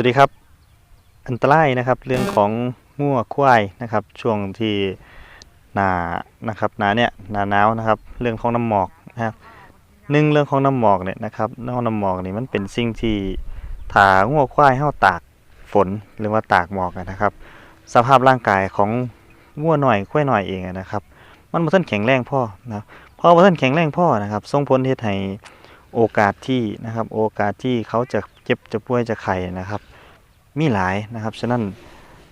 วัสดีครับ อันตรายนะครับเรื่องของงัวควายนะครับ ช่วงที่หนานะครับหนาเนี่ยหนาหนาวนะครับ เรื่องของน้ำหมอกนะครับหนึ่งเรื่องของน้ำหมอกเนี่ยนะครับน้ำน้ำหมอกนี่มันเป็นสิ่งที่ถางัวควายเฮาตากฝนหรือว่าตากหมอกนะครับ สภาพร่างกายของงัวหน่อยควายหน่อยเองนะครับ มันบ่ทันแข็งแรงพ่อนะครับพอบ่ทันแข็งแรงพ่อนะครับส่งผลเฮ็ดให้ โอกาสที่นะครับโอกาสที่เขาจะเจ็บจะป่วยจะไข้นะครับ มีหลายนะครับฉะนั้น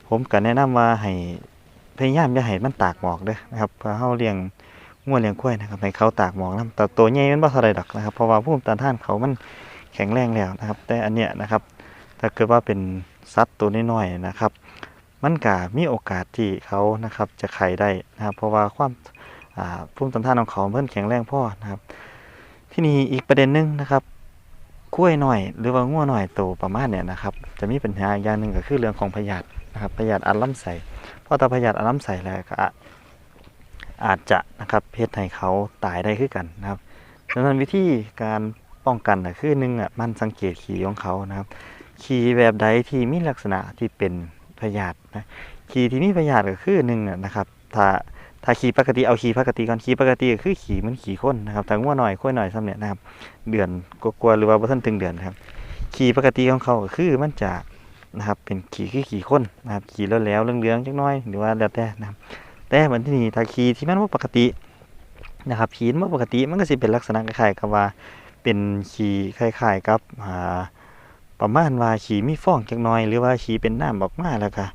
ผมก็แนะนำว่าให้พยายามอย่าให้มันตากหมอกเด้อนะครับเพอเฮาเลี้ยงงัวเลี้ยงควยนะครับให้เขาตากหมอกนํแต่ตัวใหญ่มันบ่เท่าใดดอกนะครับเพราะว่าภูมิต้านทานเขามันแข็งแรงแล้วนะครับ แต่อันเนี้ยนะครับถ้าเกิดว่าเป็นสัตว์ตัวน้อยๆนะครับ มันก็มีโอกาสที่เขานะครับจะไข่ได้นะครับ เพราะว่าความอ่าภูมิต้านทานของเขาเพิ่นแข็งแรงพอนะครับ ที่นี่อีกประเด็นหนึงนะครับกล้วยหน่อย หรือว่างัวหน่อยโตประมาณเนี่ยนะครับ จะมีปัญหาอย่างหนึ่งก็คือเรื่องของพยาธินะครับพยาธิอัดลำไส้เพราะถ้าพยาธิอัดลำไส้แล้วก็อาจจะนะครับเพศให้เขาตายได้คือกันนะครับดังนั้นวิธีการป้องกันก็คือหนึ่งอะมันสังเกตขี่ของเขานะครับขี่แบบใดที่มีลักษณะที่เป็นพยาธินะขี่ที่มีพยาธิก็คือหนึ่งอะนะครับถ้า ถ้าขี่ปกติเอาขี่ปกติก่อนขี่ปกติก็คือขี่มันขี่คนนะครับแต่งัวหน่อยข้อยหน่อยซ้ำเนี่ยนะครับ เดือนกลัวๆหรือว่าบ่ทันถึงเดือนครับ ขี่ปกติของเขาก็คือมันจะนะครับเป็นขี่คือขี่ข้นนะครับขี่แล้วแล้วเรื่องๆจักน้อยหรือว่าแล้วแต่นะครับแต่เหมือนที่นี่ถ้าขี่ที่มันบ่ปกตินะครับขี่มันบ่ปกติมันก็สิเป็นลักษณะคล้ายๆกับว่าเป็นขี่คล้ายๆกับอ่าประมาณว่าขี่มีฟองจักน่อย หรือว่าขี่เป็นน้ำออกมาแล้วก็อ่า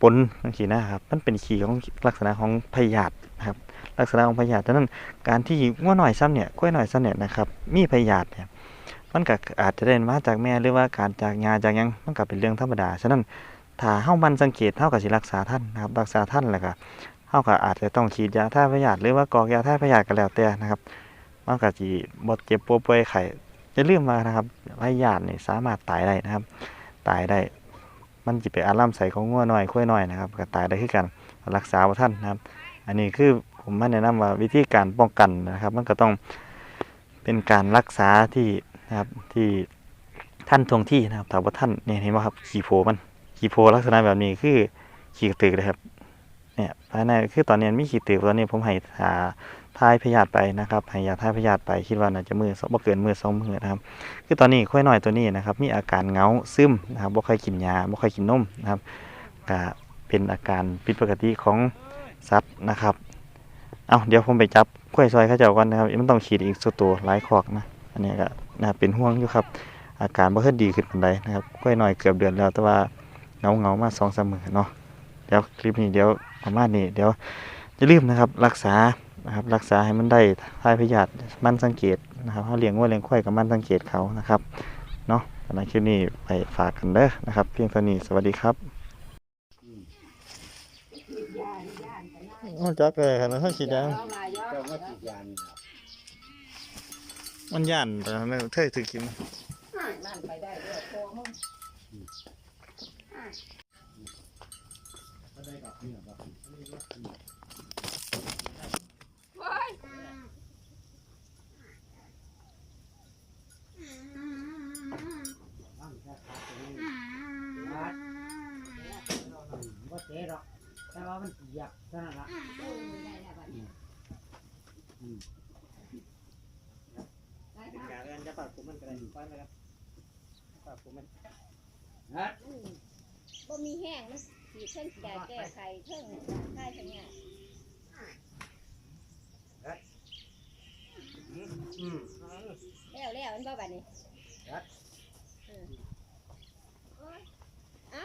ปนจังซี่นะครับมันเป็นขี่ของลักษณะของพยาธินะครับลักษณะของพยาธิฉะนั้นการที่งัวหน่อยซ้ำเนี่ยกล้วยหน่อยซ้ำเนี่ยนะครับมีพยาธิเนี่ยมันก็อาจจะได้มาจากแม่หรือว่าการจากยาจากยังมันก็เป็นเรื่องธรรมดาฉะนั้นถ้าเฮามันสังเกตเฮาก็สิรักษาท่านนะครับรักษาท่านแล้วก็เฮาก็อาจจะต้องฉีดยาท่าพยาธิหรือว่ากรอกยาท่าพยาธิก็แล้วแต่นะครับมันก็สิบ่เจ็บป่วยไข้อย่าลืมว่านะครับพยาธินี่สามารถตายได้นะครับ ตายได้ มันสิไปอาร่ำใส่ของงัวน้อยควายหน้อยนะครับก็ตายได้คือกันรักษาบ่ทันนะครับ อันนี้คือผมมาแนะนำว่าวิธีการป้องกันนะครับ มันก็ต้องเป็นการรักษาที่นะครับที่ท่านทวงที่นะครับถ้าว่าท่านเนี่ยเห็นไหมครับขี่โพมันขี่โพลักษณะแบบนี้คือขี่ตือเลยครับเนี่ยภายในคือตอนนี้มีขี่ตือตอนนี้ผมให้หา ทายพยาธิไปนะครับให้ยาทายพยาธิไปคิดว่าน่าจะมือสองบ่เกินมือสองมือนะครับ คือตอนนี้ค่อยหน้อยตัวนี้นะครับ มีอาการเงาซึมนะครับบ่ค่อยกินยาบ่ค่อยกินนมนะครับก็เป็นอาการผิดปกติของสัตว์นะครับเอาเดี๋ยวผมไปจับกล้วยซอยเข้าเจ้าก่อนนะครับมันต้องฉีดอีกสัตัวหลายคอกนะอันนี้ก็น่าเป็นห่วงอยู่ครับ อาการบ่ค่อยดีขึ้นปานใดนะครับกล้วยน้อยเกือบเดือนแล้วแต่ว่าเงาเงามาสองสามมือเนาะเดี๋ยวคลิปนี้เดี๋ยวประมาณนี้เดี๋ยวอย่าลืมนะครับรักษา นะครับ รักษาให้มันได้ทายพยาธิมันสังเกตนะครับเฮาเลี้ยงวัวเลี้ยงควายกับมันสังเกตเขานะครับเนาะสำหรับคลิปนี้ไปฝากกันเด้อนะครับ เพียงเท่านี้สวัสดีครับจักเลยครับนะฉีดยาเจ้ามาติดยานมันย่านแต่ไม่เคยถือกินไปได้ด้อโคมึงก็ได้กับเนี่ยครับ ว่าเจ๊หรอก แต่ว่ามันเหยียบเท่านั้นละการเรียนจะปรับผมมันกระไรอยู่ป้านนะครับปรับผมมันบ่มีแห้งมันสีเพิ่งแก่แก้ไขเพิ่งไข่ทั้งเนี้ยอืมแล้วแล้วมันบ่บัดนี้เอออะ